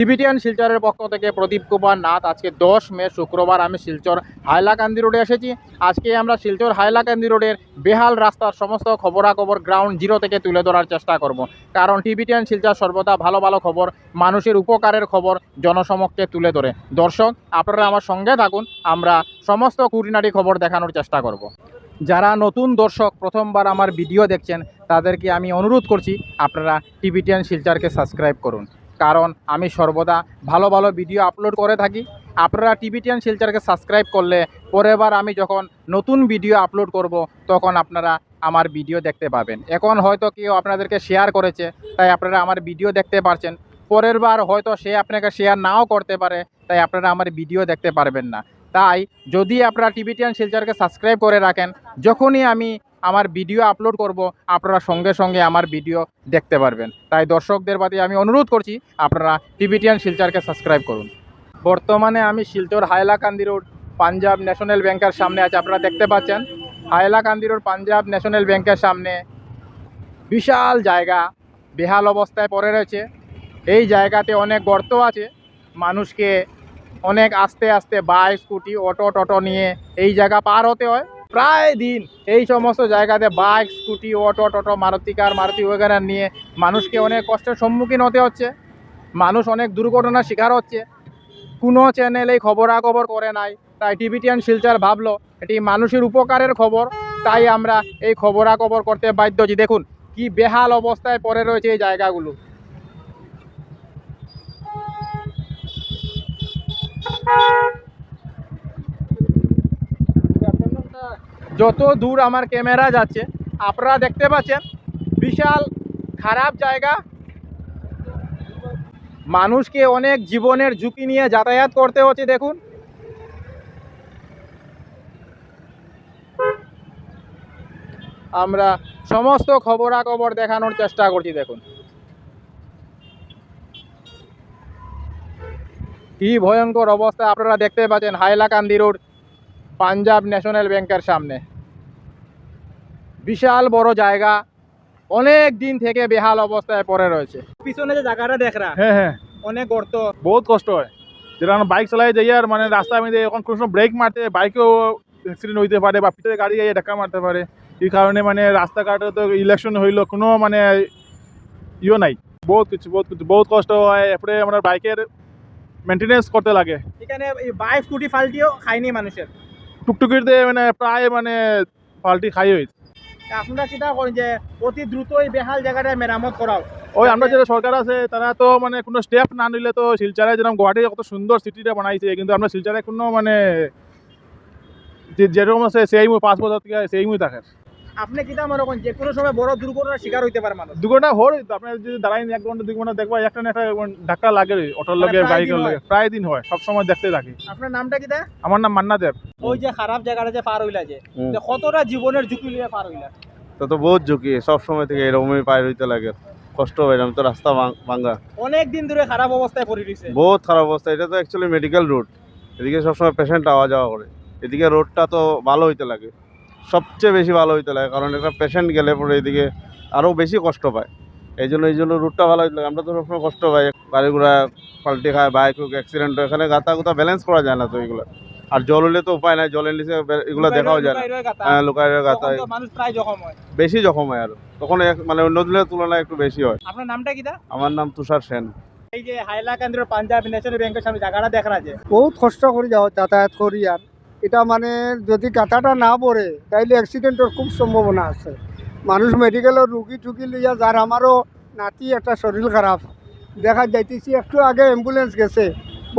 Tibetan শিলচরের পক্ষ থেকে প্রদীপ কুমার নাথ। আজকে দশ মে শুক্রবার আমি শিলচর হাইলাকান্দি রোডে এসেছি। আজকে আমরা শিলচর হাইলাকান্দি রোডের বেহাল রাস্তার সমস্ত খবরাখবর গ্রাউন্ড জিরো থেকে তুলে ধরার চেষ্টা করব। কারণ টিবিটিয়ান শিলচর সর্বদা ভালো ভালো খবর, মানুষের উপকারের খবর জনসমক্ষে তুলে ধরে। দর্শক, আপনারা আমার সঙ্গে থাকুন, আমরা সমস্ত কুড়িনাটি খবর দেখানোর চেষ্টা করব। যারা নতুন দর্শক, প্রথমবার আমার ভিডিও দেখছেন, তাদেরকে আমি অনুরোধ করছি, আপনারা টিবিটিয়ান শিলচরকে সাবস্ক্রাইব করুন। কারণ আমি সর্বদা ভালো ভালো ভিডিও আপলোড করে থাকি। আপনারা টিবিটিয়ান শিলচরকে সাবস্ক্রাইব করলে পরের বার আমি যখন নতুন ভিডিও আপলোড করব, তখন আপনারা আমার ভিডিও দেখতে পাবেন। এখন হয়তো কেউ আপনাদেরকে শেয়ার করেছে, তাই আপনারা আমার ভিডিও দেখতে পারছেন। পরের বার হয়তো সে আপনাকে শেয়ার নাও করতে পারে, তাই আপনারা আমার ভিডিও দেখতে পারবেন না। তাই যদি আপনারা টিবিটিয়ান শিলচরকে সাবস্ক্রাইব করে রাখেন, যখনই আমি আমার ভিডিও আপলোড করব, আপনারা সঙ্গে সঙ্গে আমার ভিডিও দেখতে পারবেন। তাই দর্শকদের প্রতি আমি অনুরোধ করছি, আপনারা টিভিটিয়ান শিলচরকে সাবস্ক্রাইব করুন। বর্তমানে আমি শিলচর হাইলাকান্দি রোড, পাঞ্জাব ন্যাশনাল ব্যাংকের সামনে আছে, আপনারা দেখতে পাচ্ছেন। হাইলাকান্দি রোড, পাঞ্জাব ন্যাশনাল ব্যাংকের সামনে বিশাল জায়গা, বেহাল অবস্থায় পড়ে রয়েছে। এই জায়গাতে অনেক গর্ত আছে। মানুষকে অনেক আস্তে আস্তে বাইক স্কুটি, অটো, টোটো নিয়ে এই জায়গা পার হতে হয়। প্রায় দিন এই সমস্ত জায়গাতে bike scooty auto toto Maruti car Maruti WagonR নিয়ে মানুষকে অনেক কষ্টের সম্মুখীন হতে হচ্ছে। মানুষ অনেক দুর্ঘটনার শিকার হচ্ছে। কোনো চ্যানেল এই খবরাখবর করে নাই। তাই টিভিটিয়ান শিলচার ভাবলো, এটি মানুষের উপকারের খবর। তাই আমরা এই খবরাখবর করতে বাধ্য হচ্ছি। দেখুন, কি বেহাল অবস্থায় পড়ে রয়েছে এই জায়গাগুলো। যত দূর আমার ক্যামেরা যাচ্ছে, আপনারা দেখতে পাচ্ছেন বিশাল খারাপ জায়গা। মানুষকে অনেক জীবনের ঝুঁকি নিয়ে যাতায়াত করতে হচ্ছে, দেখুন। আমরা সমস্ত খবরাখবর দেখানোর চেষ্টা করছি, দেখুন। কি ভয়ঙ্কর অবস্থা, আপনারা দেখতে পাচ্ছেন, হাইলাকান্দি রোড। পাঞ্জাব ন্যাশনাল ব্যাংকের সামনে। বিশাল বড় জায়গা অনেক দিন থেকে বেহাল অবস্থায় পড়ে রয়েছে। পিছনে যে জায়গাটা দেখ রা হ্যাঁ হ্যাঁ। অনেক গর্ত। বহুত কষ্ট হয়। যেটা বাইক চালাই যাই আর মানে রাস্তার মধ্যে এখন কোনো সময় ব্রেক মারতে বাইকেও অ্যাক্সিডেন্ট হইতে পারে বা পিঠে গাড়ি গিয়ে ধাক্কা মারতে পারে। এই কারণে মানে রাস্তাঘাটে তো ইলেকশন হইল কোনো মানে ইয়ে নাই। বহুত কিছু বহুত কিছু বহুত কষ্ট হয়। এরপরে আমরা বাইকের মেনটেনেন্স করতে লাগে। এখানে বাইক স্কুটি ফালটিও খায়নি মানুষের। টুকটুকিতে মানে প্রায় মানে পাল্টি খাই হয়েছে। আপনারা চিন্তা করেন যে অতি দ্রুত এই বেহাল জায়গাটা মেরামত করাও। ওই আমরা যেটা সরকার আছে তারা তো মানে কোনো স্টেপ না নিলে তো শিলচরে যেরকম গুয়াহাটি কত সুন্দর সিটিটা বানাইছে কিন্তু আমরা শিলচরে কোনো মানে যে- যেরকম আছে সেই পাঁচ বছর থেকে সেই মুই থাকে। আপনি কিতা মনে করেন যে কোনো সময় বড় দুর্ঘটনার শিকার হইতে পারে মানুষ? দু ঘণ্টা হর আপনার যদি দাঁড়াই এক ঘণ্টা দুই ঘণ্টা দেখবা একটা না একটা ধাক্কা লাগে অটোর মানে লগে প্রায় বাইকের দিন লগে। প্রায় দিন হয় সব সময় দেখতে থাকি। আপনার নামটা কিতা? আমার নাম মান্না দেব। ওই যে খারাপ জায়গাটা যে পার হইলা যে কতটা জীবনের ঝুঁকি নিয়ে পার হইলা? তো তো বহুত ঝুঁকি সব সময় থেকে এরকমই পার হইতে লাগে। কষ্ট হয় এরকম তো রাস্তা ভাঙ- ভাঙ্গা। অনেক দিন ধরে খারাপ অবস্থায় পড়ে রয়েছে বহুত খারাপ অবস্থা এটা তো অ্যাকচুয়ালি মেডিকেল রুট এদিকে সবসময় পেশেন্ট আওয়া যাওয়া করে। এদিকে রোডটা তো ভালো হইতে লাগে। সবচেয়ে বেশি ভালো হইতে লাগে কারণ একটা পেশেন্ট গেলে পরে এদিকে আরও বেশি কষ্ট পায়। এই জন্য এই জন্য রুটটা ভালো হইতে লাগে। আমরা তো সবসময় কষ্ট পাই গাড়ি ঘোড়া পাল্টে খায় বাইক হোক অ্যাক্সিডেন্ট হয় এখানে গাতা গুতা ব্যালেন্স করা যায় না তো এগুলো। আর জল হলে তো উপায় নাই জলের নিচে এগুলো দেখাও যায় না। হ্যাঁ লোকায় গাতা। তখন তো মানুষ প্রায় জখম হয়। বেশি জখম হয় আর। তখন এক- মানে অন্য দিনের তুলনায় একটু বেশি হয়। আপনার নামটা কিতা আমার নাম তুষার সেন। এই যে হাইলাকান্দির পাঞ্জাব ন্যাশনাল ব্যাংকের সামনে জায়গাটা দেখা আছে। বহুত কষ্ট করে যাও যাতায়াত করি আর। এটা মানে যদি কাঁথাটা না পড়ে তাইলে অ্যাক্সিডেন্টের খুব সম্ভাবনা আছে। মানুষ মেডিকেলের রুগী টুগি লইয়া যার আমারও নাতি একটা শরীর খারাপ দেখা যাইতেছি একটু আগে অ্যাম্বুলেন্স গেছে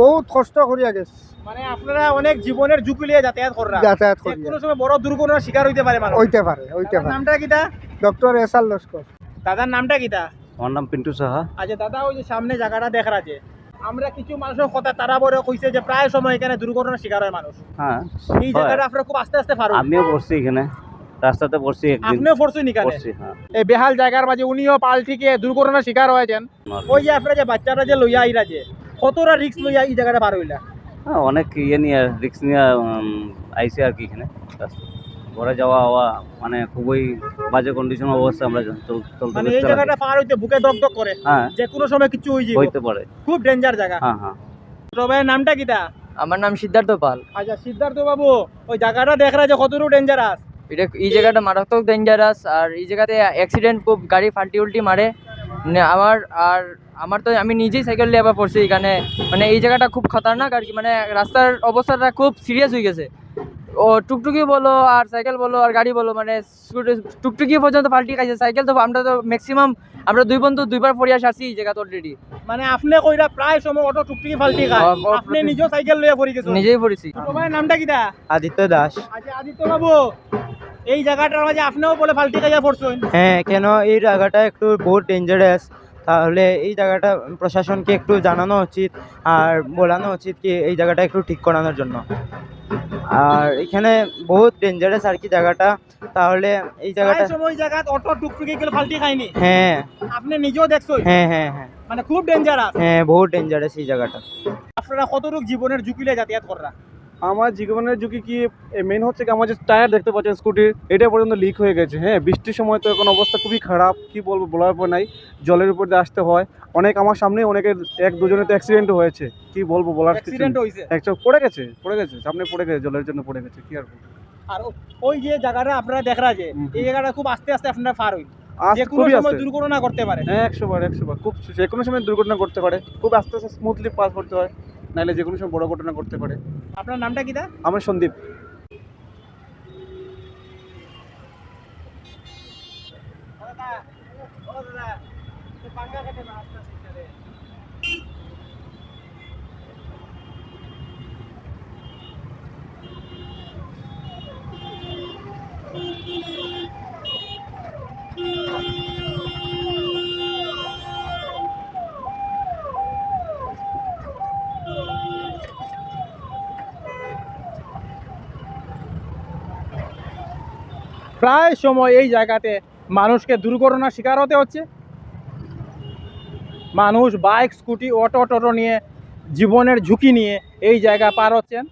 বহুত কষ্ট করিয়া গেছে। মানে আপনারা অনেক জীবনের ঝুঁকি নিয়ে যাতায়াত করা যাতায়াত যে করিয়া। কোনো সময় বড় দুর্ঘটনার শিকার হইতে পারে মানুষ। হইতে পারে হইতে পারে। নামটা কিতা ডক্টর এস আর লস্কর। দাদার নামটা কিতা আমার নাম পিন্টু সাহা। আচ্ছা দাদা ওই যে সামনে জায়গাটা দেখা আছে। আমরা কিছু মানুষের কথা তারা বড় কইছে যে প্রায় সময় এখানে দুর্ঘটনার শিকার হয় মানুষ। হ্যাঁ এই জায়গাটা আপনারা খুব আস্তে আস্তে পারো আমিও পড়ছি এখানে। রাস্তাতে পড়ছি একদিন। আপনিও পড়ছেন এখানে? পড়ছি হ্যাঁ। এই বেহাল জায়গার মাঝে উনিও পাল্টিকে দুর্ঘটনার শিকার হয়েছেন। ওই যে আপনারা যে বাচ্চারা যে লইয়া আইরা যে কতটা রিস্ক লইয়া এই জায়গাটা পার হইলা? হ্যাঁ, অনেক ইয়ে নিয়ে রিক্স নিয়ে আইসে আর কি এখানে। রাস্তা ঘরে যাওয়া হওয়া মানে খুবই বাজে কন্ডিশন অবস্থা আমরা চলতে মানে এই জায়গাটা। পার হইতে বুকে দগদগ করে। হ্যাঁ। যে কোনো সময় কিছু হয়ে যাবে হইতে পারে। খুব ডেঞ্জার জায়গা। হ্যাঁ হ্যাঁ। ভাইয়ের নামটা কিটা? আমার নাম সিদ্ধার্থ পাল। আচ্ছা সিদ্ধার্থ বাবু ওই জায়গাটা দেখ রা যে কতটুকু ডেঞ্জারাস এটা এই জায়গাটা মারাত্মক ডেঞ্জারাস আর এই জায়গাতে অ্যাক্সিডেন্ট খুব গাড়ি ফাল্টি উল্টি মারে। আমার আর আমার তো আমি নিজেই সাইকেল নিয়ে আবার পড়ছি এখানে। মানে এই জায়গাটা খুব খতরনাক আর কি মানে রাস্তার অবস্থাটা খুব সিরিয়াস হয়ে গেছে। ও টুকটুকি বলো আর সাইকেল বলো আর গাড়ি বলো মানে স্কুটি টুকটুকি পর্যন্ত পাল্টি খাইছে। সাইকেল তো আমরা তো ম্যাক্সিমাম আমরা দুই বন্ধু দুইবার পড়িয়া আসছি এই জায়গাতে অলরেডি মানে আপনি কইরা প্রায় সময় অটো টুকটুকি ফাল্টি খায়। আপনি নিজেও সাইকেল লইয়া পড়ি গেছেন নিজেই পড়েছি। তোমার নামটা কিটা? আদিত্য দাস। আচ্ছা আদিত্য বাবু এই জায়গাটার মাঝে আপনিও বলে ফাল্টি খাইয়া পড়ছেন হ্যাঁ কেন এই জায়গাটা একটু বহুত ডেঞ্জারাস তাহলে এই জায়গাটা প্রশাসনকে একটু জানানো উচিত আর বলানো উচিত কি এই জায়গাটা একটু ঠিক করানোর জন্য। আর এখানে বহুত ডেঞ্জারাস আর কি জায়গাটা। তাহলে এই জায়গাটা সময় জায়গা অটো টুকটুকি গেলে ফাল্টি খায়নি। হ্যাঁ। আপনি নিজেও দেখছেন হ্যাঁ হ্যাঁ হ্যাঁ। মানে খুব ডেঞ্জারাস হ্যাঁ বহুত ডেঞ্জারাস এই জায়গাটা। আপনারা কতটুকু জীবনের ঝুঁকিলে যাতায়াত করা আমার জীবনের ঝুঁকি কি মেন হচ্ছে কি আমার যে টায়ার দেখতে পাচ্ছেন স্কুটির এটা পর্যন্ত লিক হয়ে গেছে। হ্যাঁ বৃষ্টির সময় তো এখন অবস্থা খুবই খারাপ কি বলব বলার পর নাই। জলের উপর দিয়ে আসতে হয়। অনেক আমার সামনে অনেকের এক দুজনের তো অ্যাক্সিডেন্টও হয়েছে। কি বলব বলার অ্যাক্সিডেন্ট একচুয়াল পড়ে গেছে পড়ে গেছে সামনে পড়ে গেছে জলের জন্য পড়ে গেছে কি আর আর ওই যে জায়গাটা আপনারা দেখরা যে এই জায়গাটা খুব আস্তে আস্তে আপনারা পার হইন আজ যে কোনো সময় দুর্ঘটনা করতে পারে। হ্যাঁ একশো বার একশো বার খুব যে কোনো সময় দুর্ঘটনা করতে পারে। খুব আস্তে আস্তে স্মুথলি পাস করতে হয়। নাহলে যে কোনো সময় বড় ঘটনা করতে পারে। আপনার নামটা কি দা? আমার সন্দীপ। প্রায় সময় এই জায়গাতে মানুষকে দুর্ঘটনার শিকার হতে হচ্ছে। মানুষ বাইক, স্কুটি, অটো, টোটো নিয়ে জীবনের ঝুঁকি নিয়ে এই জায়গা পার হচ্ছেন।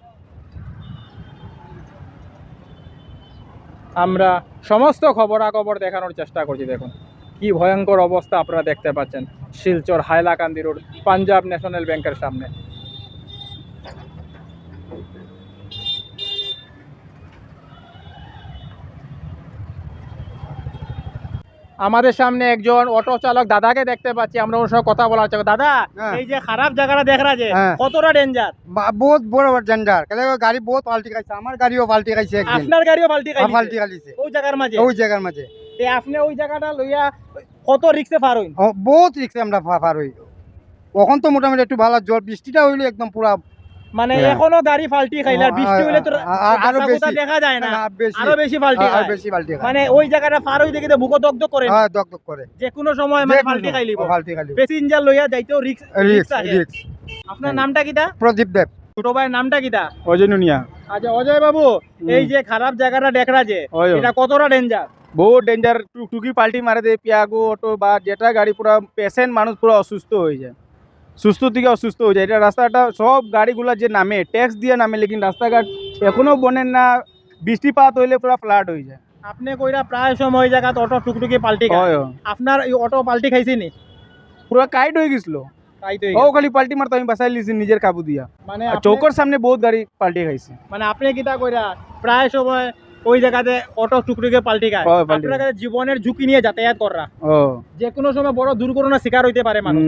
আমরা সমস্ত খবরাখবর দেখানোর চেষ্টা করছি, দেখুন। কি ভয়ঙ্কর অবস্থা আপনারা দেখতে পাচ্ছেন। শিলচর হাইলাকান্দি রোড, পাঞ্জাব ন্যাশনাল ব্যাংকের সামনে। আমাদের সামনে একজন অটো চালক দাদাকে দেখতে পাচ্ছি আমরা ওর সঙ্গে কথা বলার চেষ্টা দাদা হ্যাঁ। এই যে খারাপ জায়গাটা দেখ যে হ্যাঁ। কতটা ডেঞ্জার বহুত বড় বড় ডেঞ্জার গাড়ি বহুত পাল্টি খাইছে আমার গাড়িও পাল্টি খাইছে আপনার গাড়িও পাল্টি খাই পাল্টি খাইছে। ওই জায়গার মাঝে? ওই জায়গার মাঝে। তে আপনি ওই জায়গাটা লইয়া কত রিক্সে পার হইন? ও, বহুত রিক্সে আমরা পার হই। এখন তো মোটামুটি একটু ভালো জল বৃষ্টিটা হইলে একদম পুরা মানে হ্যাঁ। এখনও গাড়ি ফাল্টি খাইলে আর বৃষ্টি হইলে আরও বেশি। দেখা যায় না আরও বেশি। ফাল্টি আর বেশি পাল্টি মানে ওই জায়গাটা পার হই দেখে বুকো দগ্ধ করে হ্যাঁ দক করে। যে কোনো সময় মানে ফাল্টি খাইলিব পাল্টি খাইলিব প্যাসেঞ্জার লইয়া যাইতেও রিক্স রিক্স রিক্স আপনার নামটা কিটা? প্রদীপ দেব। ছোট ভাইয়ের নামটা কিটা? অজয় নুনিয়া আচ্ছা অজয় বাবু এই যে খারাপ জায়গাটা দেখরা যে। এটা কতটা ডেঞ্জার বহুত ডেঞ্জার টুকি পাল্টি মারে দেয় পিয়াগো অটো বা যেটা গাড়ি পুরো পেশেন্ট মানুষ পুরো অসুস্থ হয়ে যায়। সুস্থ থেকে অসুস্থ হয়ে যায়। এটা রাস্তাটা সব গাড়িগুলো যে নামে ট্যাক্স দিয়ে নামে লেকিন রাস্তাঘাট এখনও বনেন না বৃষ্টিপাত হইলে পুরো ফ্লাড হয়ে যায়। আপনি কইরা প্রায় সময় জায়গাত অটো টুকটুকি পাল্টি খায়। আপনার এই অটো পাল্টি খাইছি নি? পুরো কাইট হয়ে গেছিল। ও খালি পাল্টি মারতো আমি বাসায় লিছি নিজের কাবু দিয়া। মানে চৌকর সামনে বহুত গাড়ি পাল্টি খাইছে। মানে আপনি কিতা কইরা প্রায় সময় ওই জায়গাতে অটো টুকটুকে পাল্টি খায়। আপনার জীবনের ঝুঁকি নিয়ে যাতায়াত করা। যে কোনো সময় বড় দুর্ঘটনার শিকার হইতে পারে মানুষ।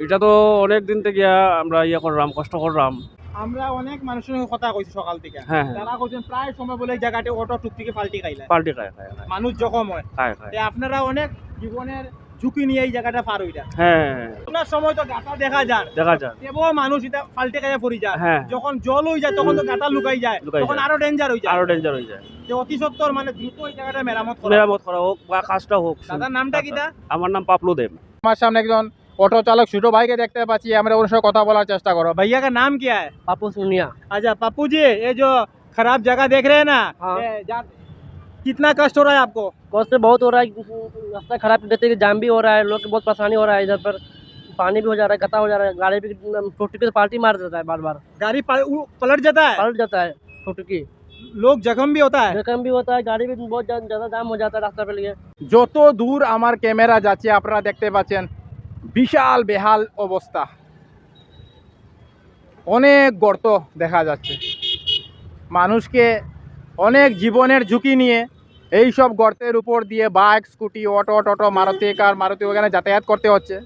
এটা তো অনেক দিন থেকে আমরা ইয়ে করলাম কষ্ট করলাম। আমরা অনেক মানুষের সঙ্গে কথা কইছি সকাল থেকে। হ্যাঁ হ্যাঁ। তারা কইছেন প্রায় সময় বলে এই জায়গাতে অটো টুকটুকি পাল্টি খাইলে। পাল্টি খায় খায় মানুষ জখম হয়। খায় খায়। তে আপনারা অনেক জীবনের ঝুঁকি নিয়ে এই জায়গাটা পার হইতা হ্যাঁ হ্যাঁ, আপনার সময় তো গাটা দেখা যায় দেখা যায় তেবো মানুষ এটা পাল্টে খাইয়া পড়ি যায়। যখন জল হয়ে যায় তখন তো গাটা লুকাই যায়। তখন। আরও ডেঞ্জার হয়ে যায়। আরও ডেঞ্জার হয়ে যায়। যে অতি সত্তর মানে দ্রুত ওই জায়গাটা মেরামত করা। মেরামত করা হোক বা কাজটা হোক দাদার নামটা কিটা আমার নাম পাপলু দেব। আমার সামনে একজন ऑटो चालक छोटो भाई के देखते पाची हमारे उनसे कथा बोला चेष्टा करो। भैया का नाम क्या है? पापू सुनिया। अच्छा पापू जी ये जो खराब जगह देख रहे हैं ना हाँ। कितना कष्ट हो रहा है आपको? कष्ट तो बहुत हो रहा है रास्ता खराब देते जाम भी हो रहा है लोग बहुत परेशानी हो रहा है इधर पर पानी भी हो जा रहा है गता हो जा रहा है गाड़ी भी छोटी पार्टी मार देता है बार बार गाड़ी पलट जाता है? पलट जाता है छोटी की। लोग जख्म भी होता है? जख्म भी होता है गाड़ी भी बहुत ज़्यादा जाम हो जाता है रास्ता पे लिए। जो तो दूर हमारे कैमरा जाते हैं अपना देखते পাচ্ছেন বিশাল বেহাল অবস্থা। অনেক গর্ত দেখা যাচ্ছে। মানুষকে অনেক জীবনের ঝুঁকি নিয়ে এই সব গর্তের উপর দিয়ে bike, scooty, auto, toto, Maruti, car, Maruti ওখানে যাতায়াত করতে হচ্ছে।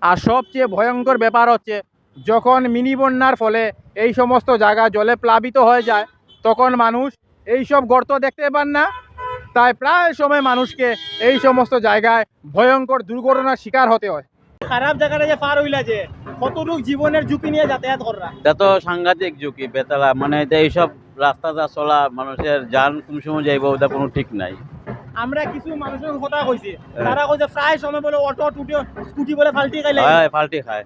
আর সবচেয়ে ভয়ঙ্কর ব্যাপার হচ্ছে, যখন মিনি বন্যার ফলে এই সমস্ত জায়গা জলে প্লাবিত হয়ে যায়, তখন মানুষ এই সব গর্ত দেখতে পান না। তাই প্রায় সময় মানুষকে এই সমস্ত জায়গায় ভয়ঙ্কর দুর্ঘটনার শিকার হতে হয়। খারাপ জায়গাটা যে পার হইলা যে কতটুক জীবনের ঝুঁকি নিয়ে যাতায়াত করা এটা তো সাংঘাতিক ঝুঁকি বেতালা মানে এটা এইসব রাস্তাটা চলা মানুষের যান কোন সময় যাইব ওটা কোনো ঠিক নাই। আমরা কিছু মানুষের কথা কইছি তারা কইছে প্রায় সময় বলে অটো টুটি স্কুটি বলে ফাল্টি খাইলে। হয় পাল্টি খায়।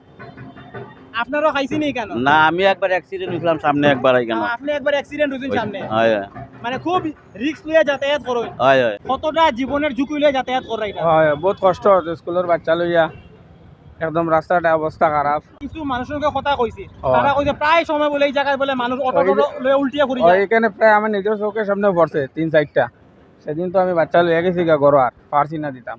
আপনারও খাইছি নি কেন? না আমি একবার অ্যাক্সিডেন্ট হয়েছিলাম সামনে একবার এখানে আপনি একবার অ্যাক্সিডেন্ট হয়েছেন সামনে? হয়। মানে খুব রিস্ক লিয়ে যাতায়াত করো হয় হয়। কতটা জীবনের ঝুঁকি লিয়ে যাতায়াত করা এটা? হয় বহুত কষ্ট হচ্ছে স্কুলের বাচ্চা লইয়া। একদম রাস্তাটা অবস্থা খারাপ। কিছু মানুষের কথা কইছি। তারা কইছে প্রায় সময় বলে এই জায়গায় বলে মানুষ অটো টোটো লয়ে উল্টিয়া ঘুরি যায়। এখানে প্রায় আমার নিজের চোখের সামনে পড়ছে তিন চারটা। সেদিন তো আমি বাচ্চা লইয়া গেছি গা ঘর আর পারছি না দিতাম।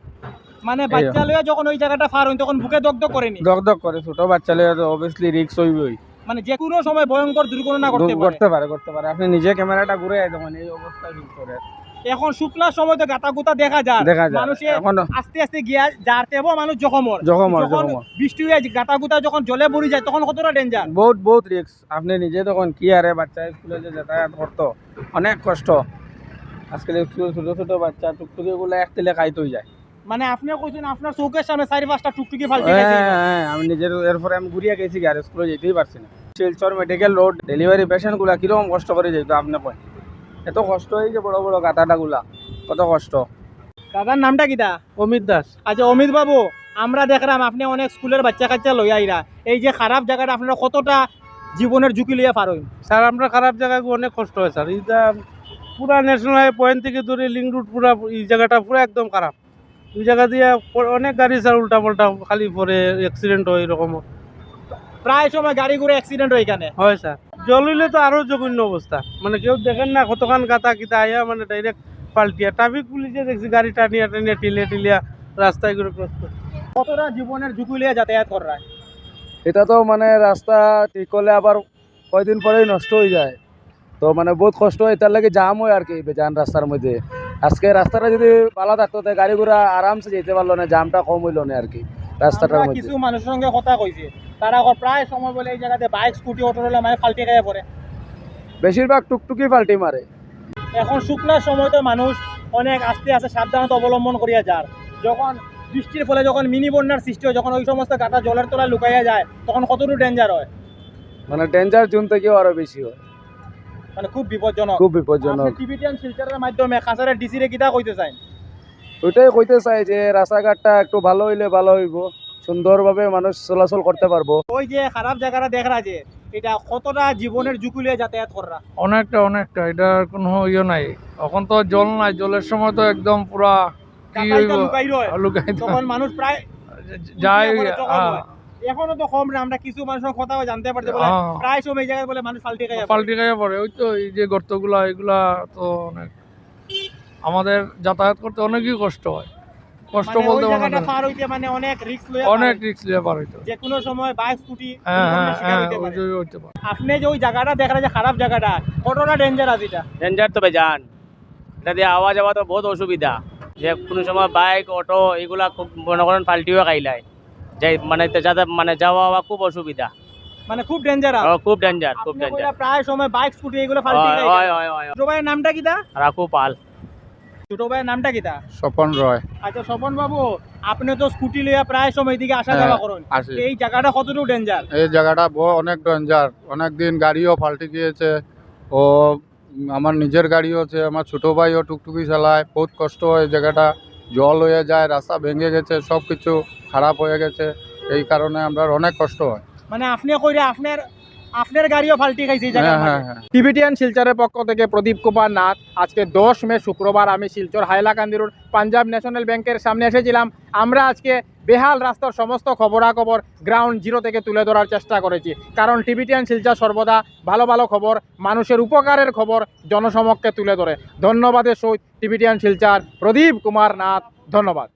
মানে বাচ্চা লয়ে যখন ওই জায়গাটা পার হই তখন বুকে দগ্ধ করেনি দক করে ছোট বাচ্চা লইয়া তো অবভিয়াসলি রিক্স হইবই। মানে যে কোনো সময় ভয়ঙ্কর দুর্ঘটনা করতে পারে। করতে পারে করতে পারে। আপনি নিজে ক্যামেরাটা ঘুরে তখন এই অবস্থা করে এখন শুক্লার সময় তো গাতা গুতা দেখা যায়। দেখা যায়। মানুষে এখন আস্তে আস্তে গিয়া যারতেব মানুষ জখমর জখমর, যখন। বৃষ্টি হয়ে গাতা গুতা যখন জলে ভরি যায় তখন কতটা ডেঞ্জার বহুত বহুত রিক্স আপনি নিজে তখন কি আরে বাচ্চা স্কুলে যে যাতায়াত করতো। অনেক কষ্ট। আজকাল স্কুল ছোট ছোট বাচ্চা টুকটুকি গুলো এক তেলে খাইতে হয়ে যায়। মানে আপনি কইছেন আপনার চৌকের সামনে চারি পাঁচটা টুকটুকি ফালতি হ্যাঁ, হ্যাঁ, আমি নিজের এরপরে আমি ঘুরিয়ে গেছি আর স্কুলে যেতেই পারছি না। শিলচর মেডিকেল রোড ডেলিভারি পেশেন্টগুলা কীরকম কষ্ট করে যেত আপনি কয়? এত কষ্ট যে বড় বড় গাতাটাগুলা কত কষ্ট। দাদার নামটা কিটা অমিত দাস। আচ্ছা অমিত বাবু আমরা দেখলাম আপনি অনেক স্কুলের বাচ্চা কাচ্চা লই আইরা। এই যে খারাপ জায়গাটা আপনারা কতটা জীবনের ঝুঁকি লিয়ে পার স্যার আমরা খারাপ জায়গায় অনেক কষ্ট হয় স্যার। এইটা পুরা ন্যাশনাল হাইওয়ে পয়েন্ট থেকে ধরে লিঙ্ক রুট পুরা এই জায়গাটা পুরো একদম খারাপ। এই জায়গা দিয়ে অনেক গাড়ি স্যার উল্টা পাল্টা খালি পরে অ্যাক্সিডেন্ট হয় এরকম। প্রায় সময় গাড়ি ঘুরে অ্যাক্সিডেন্ট হয় এখানে? হয় স্যার। জল হইলে তো আরও জঘন্য অবস্থা। মানে কেউ দেখেন না কতক্ষণ গাতা কিতা আইয়া মানে ডাইরেক্ট পাল্টিয়া। ট্রাফিক পুলিশে দেখছি গাড়ি টানিয়া টানিয়া টিলিয়া টিলিয়া রাস্তায় করে ক্রস করে। কতটা জীবনের ঝুঁকি লিয়ে যাতায়াত করা এটা তো মানে রাস্তা ঠিক করলে আবার কয়দিন পরেই নষ্ট হয়ে যায়। তো মানে বহুত কষ্ট হয় তার লাগে জাম হয় আর কি বেজান রাস্তার মধ্যে। আজকে রাস্তাটা যদি ভালো থাকতো তাই গাড়ি ঘোড়া আরামসে যেতে পারল না জামটা কম হইল না আর কি রাস্তাটার মধ্যে। কিছু মানুষের সঙ্গে কথা কইছি। তারা প্রায় সময় বলে এই জায়গাতে বাইক স্কুটি অটো হলে মানে ফালতি খাইয়া পড়ে। বেশিরভাগ টুকটুকি পাল্টি মারে। এখন শুকনার সময় তো মানুষ অনেক আস্তে আস্তে সাবধানতা অবলম্বন করিয়া যার। যখন বৃষ্টির ফলে যখন মিনি বন্যার সৃষ্টি হয় যখন ওই সমস্ত গাটা জলের তলায় লুকাইয়া যায় তখন কতটুকু ডেঞ্জার হয়? মানে ডেঞ্জার জোন থেকেও আরও বেশি হয়। মানে খুব বিপজ্জনক খুব বিপজ্জনক শিলচরের মাধ্যমে কাছারের ডিসিরে কিতা কইতে চাই ওইটাই কইতে চাই যে রাস্তাঘাটটা একটু ভালো হইলে ভালো হইব সুন্দরভাবে মানুষ চলাচল করতে পারব। ওই যে খারাপ জায়গাটা দেখরা যে এটা কতটা জীবনের ঝুঁকি যাতায়াত করা অনেকটা অনেকটা এটার কোনো ইয়ে নাই। এখন তো জল নাই জলের সময় তো একদম পুরা কি হইব? লুকাই তখন মানুষ প্রায় যাই হ্যাঁ, হয়। এখনও তো কম না আমরা কিছু মানুষের কথা জানতে পারছি বলে হ্যাঁ। প্রায় সময় এই জায়গায় বলে মানুষ ফাল্টি খাইয়া। পাল্টি খাইয়া পড়ে ওই তো এই যে গর্তগুলা এগুলা তো অনেক আমাদের যাতায়াত করতে অনেকই কষ্ট হয় কষ্ট মানে বলতে পার হইতে মানে অনেক রিস্ক লয়ে অনেক পার রিক্স নিয়ে পার হইতো। যে কোনো সময় বাইক স্কুটি হ্যাঁ হ্যাঁ হ্যাঁ হইতে পারে। আপনি যে ওই জায়গাটা দেখরা যে খারাপ জায়গাটা কতটা ডেঞ্জার আছে এটা ডেঞ্জার তো বেজান এটা দিয়ে আওয়া যাওয়া তো বহুত অসুবিধা যে কোনো সময় বাইক অটো এগুলা খুব মনে করেন পাল্টিও খাইলায় যে মানে যাতে মানে যাওয়া আওয়া খুব অসুবিধা। মানে খুব ডেঞ্জার ও, খুব ডেঞ্জার খুব ডেঞ্জার প্রায় সময় বাইক স্কুটি এগুলো ফাল্টি হয় হয় হয় হয় ছোট ভাইয়ের নামটা কিটা রাখু পাল। ছোট ভাইয়ের নামটা স্বপন রয়। আচ্ছা স্বপন বাবু আপনি তো স্কুটি লইয়া প্রায় সময় এদিকে আসা হ্যাঁ। যাওয়া করেন এই জায়গাটা কতটুকু ডেঞ্জার এই জায়গাটা বড় অনেক ডেঞ্জার অনেক দিন গাড়িও পাল্টে গিয়েছে। ও আমার নিজের গাড়িও আছে আমার ছোটো ভাইও টুকটুকি চালায়। বহুত কষ্ট হয় জায়গাটা। জল হয়ে যায় রাস্তা ভেঙে গেছে সব কিছু খারাপ হয়ে গেছে। এই কারণে আমরা অনেক কষ্ট হয়। মানে আপনি কইরা আপনার আপনার গাড়িও ফাল্টি খাইছে জায়গার হ্যাঁ হ্যাঁ হ্যাঁ। টিবিটিয়ান শিলচরের পক্ষ থেকে প্রদীপ কুমার নাথ আজকে দশ মে শুক্রবার আমি শিলচর হাইলাকান্দির রোড পাঞ্জাব ন্যাশনাল ব্যাংকের সামনে এসেছিলাম। আমরা আজকে বেহাল রাস্তার সমস্ত খবরাখবর গ্রাউন্ড জিরো থেকে তুলে ধরার চেষ্টা করেছি। কারণ টিভিটিয়ান শিলচা সর্বদা ভালো ভালো খবর, মানুষের উপকারের খবর জনসমক্ষে তুলে ধরে। ধন্যবাদের সহিত টিভিটিয়ান শিলচার প্রদীপ কুমার নাথ, ধন্যবাদ।